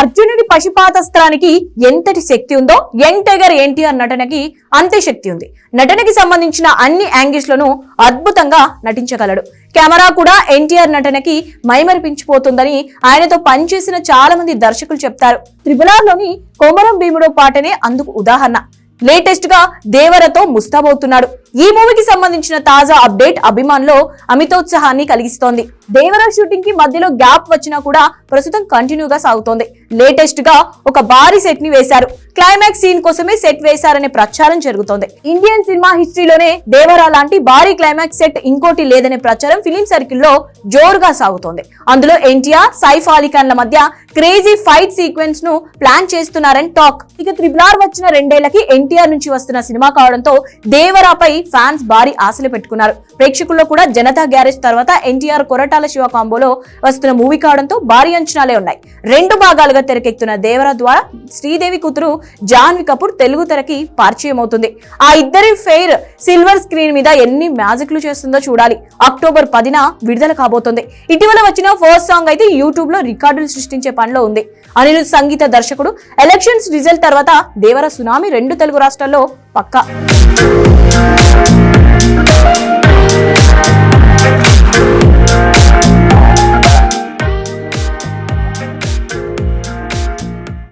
అర్జునుడి పశుపాతస్త్రానికి ఎంతటి శక్తి ఉందో యంగ్ టైగర్ ఎన్టీఆర్ నటనకి అంతే శక్తి ఉంది. నటనకి సంబంధించిన అన్ని యాంగిల్స్లను అద్భుతంగా నటించగలడు. కెమెరా కూడా ఎన్టీఆర్ నటనకి మైమరిపించిపోతుందని ఆయనతో పనిచేసిన చాలా మంది దర్శకులు చెప్తారు. త్రిపులార్లోని కొమరం భీముడో పాటనే అందుకు ఉదాహరణ. లేటెస్ట్గా దేవరతో ముస్తాబవుతున్నాడు. ఈ మూవీకి సంబంధించిన తాజా అప్డేట్ అభిమానులో అమితోత్సాహాన్ని కలిగిస్తోంది. దేవర షూటింగ్కి మధ్యలో గ్యాప్ వచ్చినా కూడా ప్రస్తుతం కంటిన్యూగా సాగుతోంది. లేటెస్ట్గా ఒక భారీ సెట్ని వేశారు. క్లైమాక్స్ సీన్ కోసమే సెట్ వేశారనే ప్రచారం జరుగుతోంది. ఇండియన్ సినిమా హిస్టరీలోనే దేవరా లాంటి భారీ క్లైమాక్స్ సెట్ ఇంకోటి లేదనే ప్రచారం ఫిలిం సర్కిల్లో జోరుగా సాగుతోంది. అందులో ఎన్టీఆర్ సైఫ్ అలీఖాన్ల మధ్య క్రేజీ ఫైట్ సీక్వెన్స్ను ప్లాన్ చేస్తున్నారని టాక్. ఇక త్రిబులార్ వచ్చిన రెండేళ్ళకి ఎన్టీఆర్ నుంచి వస్తున్న సినిమా కావడంతో దేవరాపై ఫ్యాన్స్ భారీ ఆశలు పెట్టుకున్నారు. ప్రేక్షకుల్లో కూడా జనతా గ్యారేజ్ తర్వాత ఎన్టీఆర్ కొరటాల శివ కాంబోలో వస్తున్న మూవీ కావడంతో భారీ అంచనాలే ఉన్నాయి. రెండు భాగాలుగా తెరకెక్కుతున్న దేవర ద్వారా శ్రీదేవి కూతురు జాన్వి కపూర్ తెలుగు తెరకి పరిచయం అవుతుంది ఆ ఇద్దరి ఫెయిర్ సిల్వర్ స్క్రీన్ మీద ఎన్ని మ్యాజిక్లు చేస్తుందో చూడాలి. అక్టోబర్ పదిన విడుదల కాబోతోంది. ఇటీవల వచ్చిన ఫస్ట్ సాంగ్ అయితే యూట్యూబ్లో రికార్డులు సృష్టించే పనిలో ఉంది. అనిరుద్ సంగీత దర్శకుడు ఎలక్షన్స్ రిజల్ట్ తర్వాత దేవర సునామీ రెండు తెలుగు రాష్ట్రాల్లో పక్కా.